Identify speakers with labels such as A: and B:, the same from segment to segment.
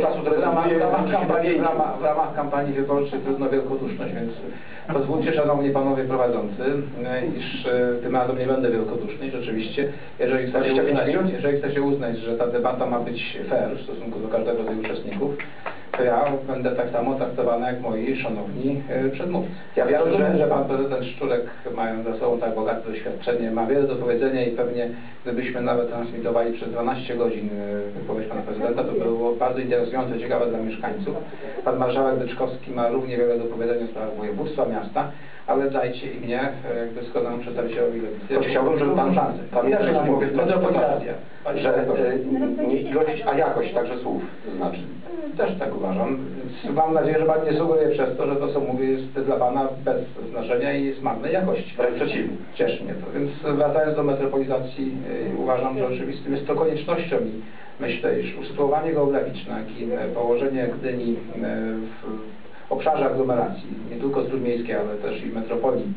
A: czasu
B: W ramach, w, ramach kampanii, w,
A: kampanii,
B: ramach, w ramach kampanii wyborczej trudno wielkoduszność, więc pozwólcie szanowni panowie prowadzący, iż e, tym razem nie będę wielkoduszny rzeczywiście, jeżeli chcecie,
A: 25
B: uznać, jeżeli chcecie uznać, że ta debata ma być fair w stosunku do każdego z uczestników, to ja będę tak samo traktowany jak moi szanowni e, przedmówcy.
A: Ja rozumiem,
B: że
A: że
B: pan prezydent Szczurek, mając za sobą tak bogate doświadczenie, ma wiele do powiedzenia i pewnie gdybyśmy nawet transmitowali przez 12 godzin e, wypowiedź pana prezydenta, to było bardzo interesujące, ciekawe dla mieszkańców. Pan marszałek Dyczkowski ma równie wiele do powiedzenia w sprawach województwa, miasta, ale dajcie i mnie, e, jak doskonałemu przedstawicielowi lewicy.
A: Choć chciałbym, żeby pan
B: szansę.
A: pamiętał, że mówię
B: metropolitacja.
A: że e, nie ilość, a jakość także słów. To znaczy,
B: Też tak uważam. Mam nadzieję, że Pan nie sugeruje przez to, że to, co mówię, jest dla Pana bez znaczenia i jest marnej jakości.
A: wręcz przeciwnie.
B: Cieszy mnie to. Więc wracając do metropolizacji, yy, uważam, że oczywistym jest to koniecznością i myślę, iż usytuowanie geograficzne, jak i e, położenie Gdyni yy, obszarze aglomeracji, nie tylko trójmiejskiej, ale też i metropolii,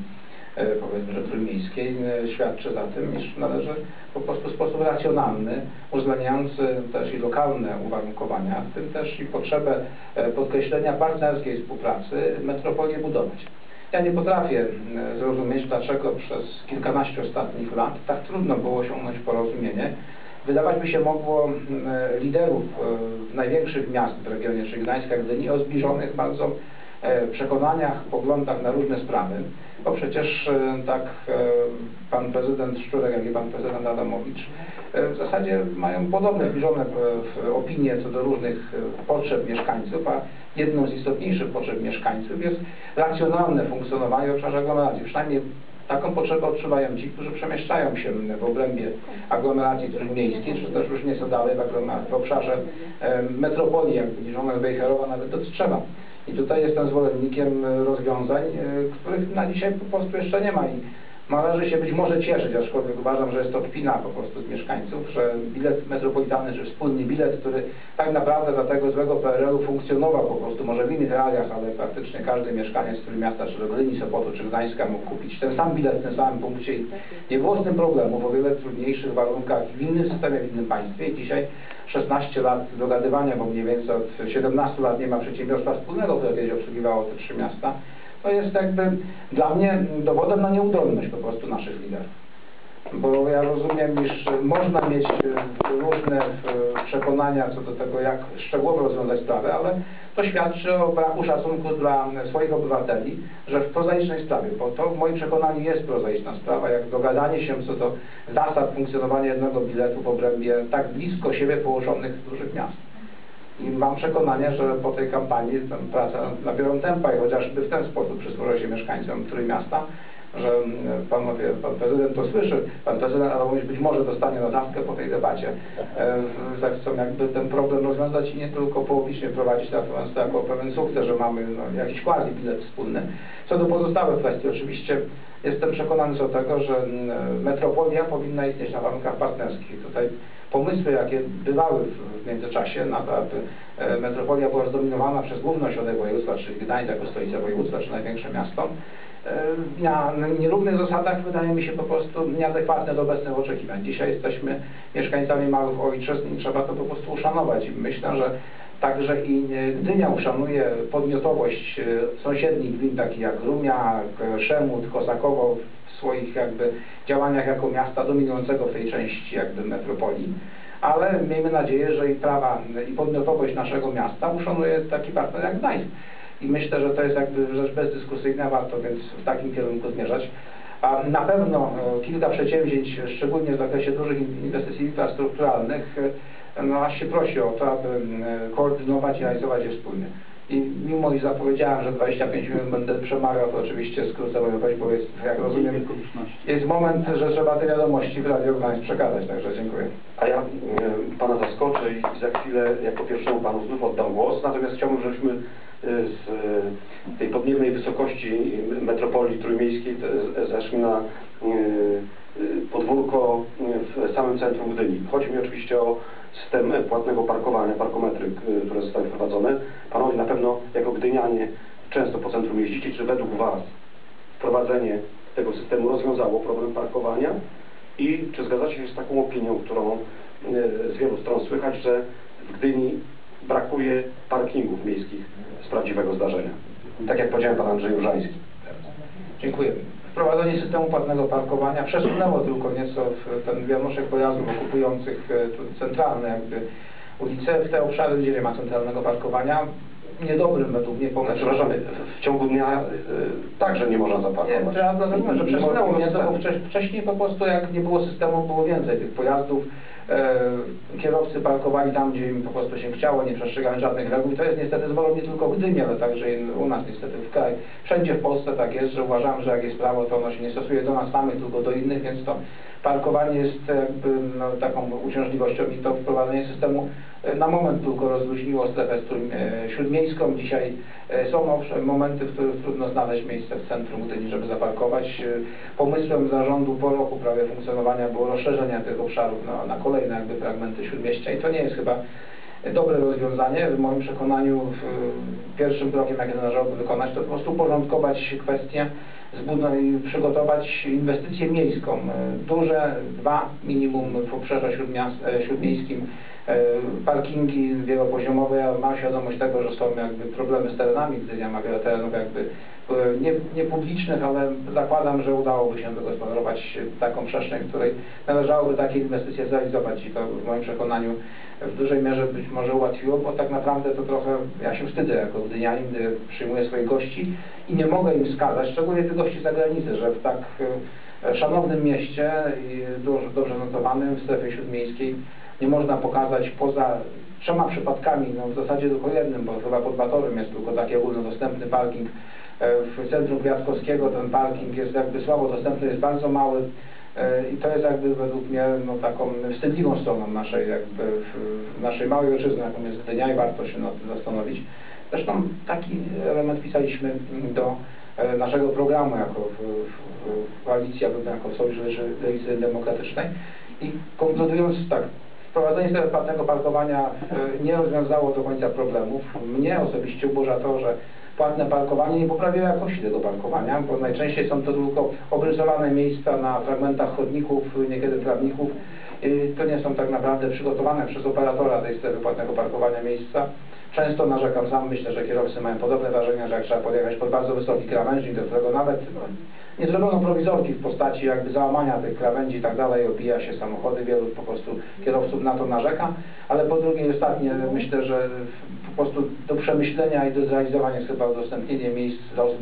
B: e, powiedzmy, że trójmiejskiej, e, świadczy za tym, iż należy po prostu w sposób racjonalny, uwzględniający też i lokalne uwarunkowania, w tym też i potrzebę e, podkreślenia partnerskiej współpracy, metropolię budować. Ja nie potrafię e, zrozumieć, dlaczego przez kilkanaście ostatnich lat tak trudno było osiągnąć porozumienie. Wydawać by się mogło m, e, liderów e, największych miast w regionie, czyli Gdańska, Gdyni, o zbliżonych bardzo e, przekonaniach, poglądach na różne sprawy, bo przecież tak pan prezydent Szczurek, jak i pan prezydent Adamowicz w zasadzie mają podobne, zbliżone opinie co do różnych potrzeb mieszkańców, a jedną z istotniejszych potrzeb mieszkańców jest racjonalne funkcjonowanie w obszarze aglomeracji. Przynajmniej taką potrzebę odczuwają ci, którzy przemieszczają się w obrębie aglomeracji trójmiejskiej, czy też już nieco dalej w, w obszarze e, metropolii, jak zbliżone Wejherowa, nawet do Tczewa. I tutaj jestem zwolennikiem rozwiązań, e, których na dzisiaj po prostu jeszcze nie ma i należy się być może cieszyć, aczkolwiek uważam, że jest to kpina po prostu z mieszkańców, że bilet metropolitalny, czy wspólny bilet, który tak naprawdę dla tego złego PRL-u funkcjonował po prostu, może w innych realiach, ale praktycznie każdy mieszkaniec Trójmiasta, czy Gdyni, Sopotu, czy Gdańska mógł kupić ten sam bilet w tym samym punkcie i nie było z tym problemu, w o wiele trudniejszych warunkach w innym systemie, w innym państwie. Dzisiaj 16 lat dogadywania, bo mniej więcej od 17 lat nie ma przedsiębiorstwa wspólnego, które kiedyś obsługiwało te trzy miasta, to jest jakby dla mnie dowodem na nieudolność po prostu naszych liderów. Bo ja rozumiem, iż można mieć e, różne e, przekonania co do tego, jak szczegółowo rozwiązać sprawę, ale to świadczy o braku szacunku dla swoich obywateli, że w prozaicznej sprawie, bo to w moim przekonaniu jest prozaiczna sprawa, jak dogadanie się co do zasad funkcjonowania jednego biletu w obrębie tak blisko siebie położonych dużych miast. I mam przekonanie, że po tej kampanii tę pracę nabiorą tempa i chociażby w ten sposób przysłuży się mieszkańcom Trójmiasta, że mm, panowie, pan prezydent to słyszy, pan prezydent Adamowicz być może dostanie notawkę po tej debacie, e, zechcą jakby ten problem rozwiązać i nie tylko połowicznie prowadzić natomiast to jako pewien sukces, że mamy no, jakiś quasi bilet wspólny. Co do pozostałych kwestii, oczywiście jestem przekonany do tego, że mm, metropolia powinna istnieć na warunkach partnerskich. Tutaj pomysły, jakie bywały w, międzyczasie na to, aby e, metropolia była zdominowana przez główny ośrodek województwa, czyli Gdańsk jako stolica województwa, czy największe miasto, e, na nierównych zasadach wydaje mi się po prostu nieadekwatne do obecnych oczekiwań. Dzisiaj jesteśmy mieszkańcami małych ojczyzn i trzeba to po prostu uszanować. I myślę, że także i e, Gdynia uszanuje podmiotowość e, sąsiednich gmin, takich jak Rumia, jak Szemut, Kosakowo w swoich jakby działaniach jako miasta dominującego w tej części jakby metropolii. Ale miejmy nadzieję, że i prawa i podmiotowość naszego miasta uszanuje taki partner jak Gdańsk. I myślę, że to jest jakby rzecz bezdyskusyjna, warto więc w takim kierunku zmierzać. A na pewno e, kilka przedsięwzięć, szczególnie w zakresie dużych in- inwestycji infrastrukturalnych, e, no aż się prosi o to, aby e, koordynować i realizować je wspólnie. I mimo iż zapowiedziałem, że 25 minut będę przemawiał, to oczywiście skrócę wypowiedź, bo jest, jak rozumiem, jest moment, że trzeba te wiadomości w Radio Gdańsk przekazać, także dziękuję.
A: A ja e, pana zaskoczę i za chwilę jako pierwszemu panu znów oddam głos, natomiast chciałbym, żebyśmy e, z tej podniebnej wysokości metropolii trójmiejskiej zeszli na e, e, podwórko w samym centrum Gdyni. Chodzi mi oczywiście o system płatnego parkowania, parkometry, k- które zostały wprowadzone. Panowie na pewno jako gdynianie często po centrum jeździcie, czy według Was wprowadzenie tego systemu rozwiązało problem parkowania i czy zgadzacie się z taką opinią, którą e, z wielu stron słychać, że w Gdyni brakuje parkingów miejskich z prawdziwego zdarzenia. Tak jak powiedziałem pan Andrzej Różański.
B: Dziękuję. Wprowadzenie systemu płatnego parkowania przesunęło tylko nieco w ten wianuszek pojazdów okupujących e, centralne jakby ulice w te obszary, gdzie nie ma centralnego parkowania. Niedobrym według mnie pomysłem.
A: Przepraszam, w ciągu dnia y, także nie można
B: Nie,
A: zaparkować.
B: to ja rozumiem, że
A: Nie
B: przesunęło mnie to, bo wcześniej po prostu jak nie było systemu, było więcej tych pojazdów. E, kierowcy parkowali tam, gdzie im po prostu się chciało, nie przestrzegali żadnych reguł. I to jest niestety zwolą nie tylko w Gdyni, ale także u nas niestety w kraju. Wszędzie w Polsce tak jest, że uważam, że jak jest prawo, to ono się nie stosuje do nas samych, tylko do innych, więc to parkowanie jest jakby no, taką uciążliwością i to wprowadzenie systemu na moment tylko rozluźniło strefę e, śródmiejską. Dzisiaj e, są momenty, w których trudno znaleźć miejsce w centrum Gdyni, żeby zaparkować. E, Pomysłem zarządu po roku prawie funkcjonowania było rozszerzenie tych obszarów na, na kolejne jakby fragmenty śródmieścia i to nie jest chyba dobre rozwiązanie. W moim przekonaniu w, pierwszym krokiem, jaki należałoby wykonać, to po prostu uporządkować kwestię, i przygotować inwestycję miejską. Duże, dwa minimum w obszarze śródmiejskim, parkingi wielopoziomowe. Ja mam świadomość tego, że są jakby problemy z terenami, Gdynia ma wiele terenów jakby e, nie, niepublicznych, ale zakładam, że udałoby się wygospodarować taką przestrzeń, w której należałoby takie inwestycje zrealizować i to w moim przekonaniu w dużej mierze być może ułatwiło, bo tak naprawdę to trochę ja się wstydzę jako gdynianin, gdy przyjmuję swoich gości i nie mogę im wskazać, szczególnie tych gości z zagranicy, że w tak e, szanownym mieście i dobrze, dobrze notowanym w strefie śródmiejskiej nie można pokazać poza trzema przypadkami, no w zasadzie tylko jednym, bo chyba pod Batorem jest tylko taki ogólnodostępny parking. E, W centrum Kwiatkowskiego ten parking jest jakby słabo dostępny, jest bardzo mały. E, I to jest jakby według mnie no, taką wstydliwą stroną naszej jakby naszej małej ojczyzny, jaką jest Gdynia i warto się nad tym zastanowić. Zresztą taki element pisaliśmy do e, naszego programu jako w, w, w koalicji, jakby jako w Sojuszu Lewicy Demokratycznej. I konkludując tak, wprowadzenie strefy płatnego parkowania e, nie rozwiązało do końca problemów. Mnie osobiście uburza to, że płatne parkowanie nie poprawia jakości tego parkowania, bo najczęściej są to tylko obrysowane miejsca na fragmentach chodników, niekiedy trawników. To nie są tak naprawdę przygotowane przez operatora tej strefy płatnego parkowania miejsca. Często narzekam sam, myślę, że kierowcy mają podobne wrażenia, że jak trzeba podjechać pod bardzo wysoki krawężnik, do którego nawet no, nie zrobiono prowizorki w postaci jakby załamania tych krawędzi i tak dalej, opija się samochody, wielu po prostu kierowców na to narzeka, ale po drugie ostatnie myślę, że po prostu do przemyślenia i do zrealizowania jest chyba udostępnienie miejsc dla osób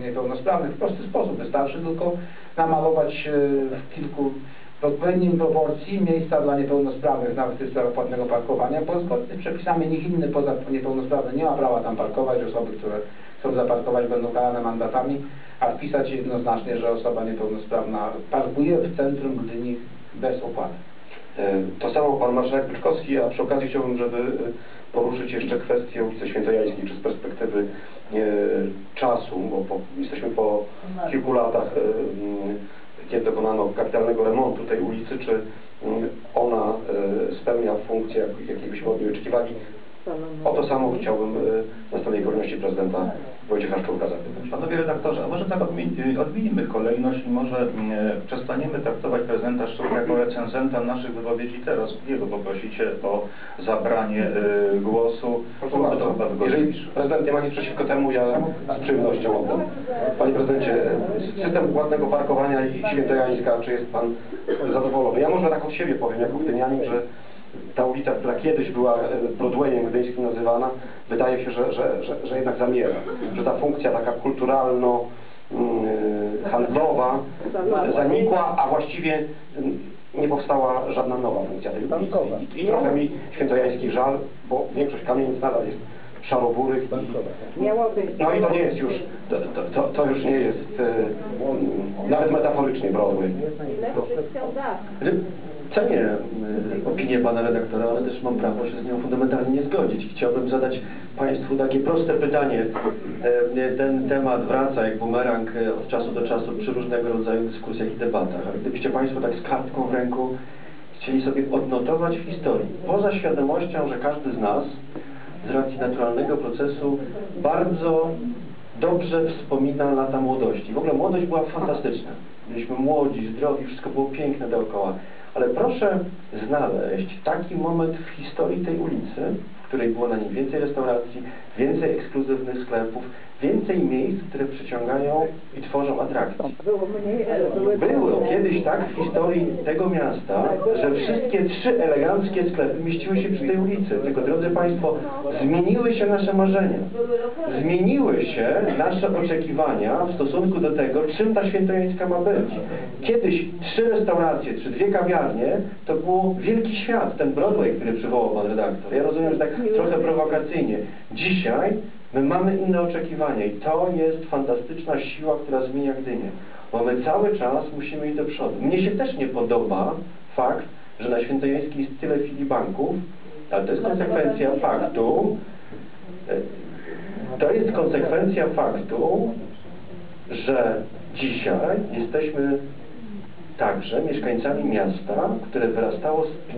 B: niepełnosprawnych w prosty sposób. Wystarczy tylko namalować e, w kilku w odpowiedniej proporcji miejsca dla niepełnosprawnych, nawet w sprawach płatnego parkowania, bo zgodnie z przepisami nikt inny poza niepełnosprawny nie ma prawa tam parkować. Osoby, które chcą zaparkować będą karane mandatami, a wpisać jednoznacznie, że osoba niepełnosprawna parkuje w centrum Gdyni bez opłaty.
A: E, To samo pan marszałek Pyczkowski, a przy okazji chciałbym, żeby e, poruszyć jeszcze kwestię ulicy Świętojańskiej, czy z perspektywy e, czasu, bo po, jesteśmy po kilku latach, e, kiedy dokonano kapitalnego remontu tej ulicy, czy m, ona e, spełnia funkcję, jak- jakiej byśmy od oczekiwali. O to samo chciałbym e, na stałej kolejności prezydenta Wojciecha Szczurka zapytać.
C: Panowie redaktorze, a może tak odmi- odmienimy kolejność i może mm, przestaniemy traktować prezydenta Szczurka jako recenzenta naszych wypowiedzi teraz. Jego poprosicie o zabranie głosu.
A: Proszę bardzo.
C: chyba
A: Jeżeli prezydent nie ma nic przeciwko temu, ja z przyjemnością oddam. Panie prezydencie, system płatnego parkowania i Świętojańska, czy jest pan zadowolony? Ja może tak od siebie powiem, jako gdynianin, że ta ulica, która kiedyś była e, Broadwayem gdyńskim nazywana, wydaje się, że, że, że, że jednak zamiera. Że ta funkcja taka kulturalno mm, handlowa zanikła, a właściwie mm, nie powstała żadna nowa funkcja tej ulicy. I, i trochę mi świętojański żal, bo większość kamienic nadal jest szaroburych. No i to nie jest już, to, to, to, to już nie jest e, nawet metaforycznie Broadway.
D: Cenię y, opinię pana redaktora, ale też mam prawo się z nią fundamentalnie nie zgodzić. Chciałbym zadać państwu takie proste pytanie. E, Ten temat wraca jak bumerang e, od czasu do czasu przy różnego rodzaju dyskusjach i debatach. Ale gdybyście państwo tak z kartką w ręku chcieli sobie odnotować w historii, poza świadomością, że każdy z nas z racji naturalnego procesu bardzo dobrze wspomina lata młodości. W ogóle młodość była fantastyczna. Byliśmy młodzi, zdrowi, wszystko było piękne dookoła. Ale proszę znaleźć taki moment w historii tej ulicy, której było na nim więcej restauracji, więcej ekskluzywnych sklepów, więcej miejsc, które przyciągają i tworzą atrakcje. Było kiedyś tak w historii tego miasta, że wszystkie trzy eleganckie sklepy mieściły się przy tej ulicy. Tylko drodzy Państwo, zmieniły się nasze marzenia. Zmieniły się nasze oczekiwania w stosunku do tego, czym ta świętojańska ma być. Kiedyś trzy restauracje czy dwie kawiarnie to było wielki świat, ten Broadway, który przywołał Pan redaktor. Ja rozumiem, że tak trochę prowokacyjnie. Dzisiaj my mamy inne oczekiwania i to jest fantastyczna siła, która zmienia Gdynię. Bo my cały czas musimy iść do przodu. Mnie się też nie podoba fakt, że na Świętojańskiej jest tyle filii banków, ale to jest konsekwencja faktu, to jest konsekwencja faktu, że dzisiaj jesteśmy także mieszkańcami miasta, które wyrastało z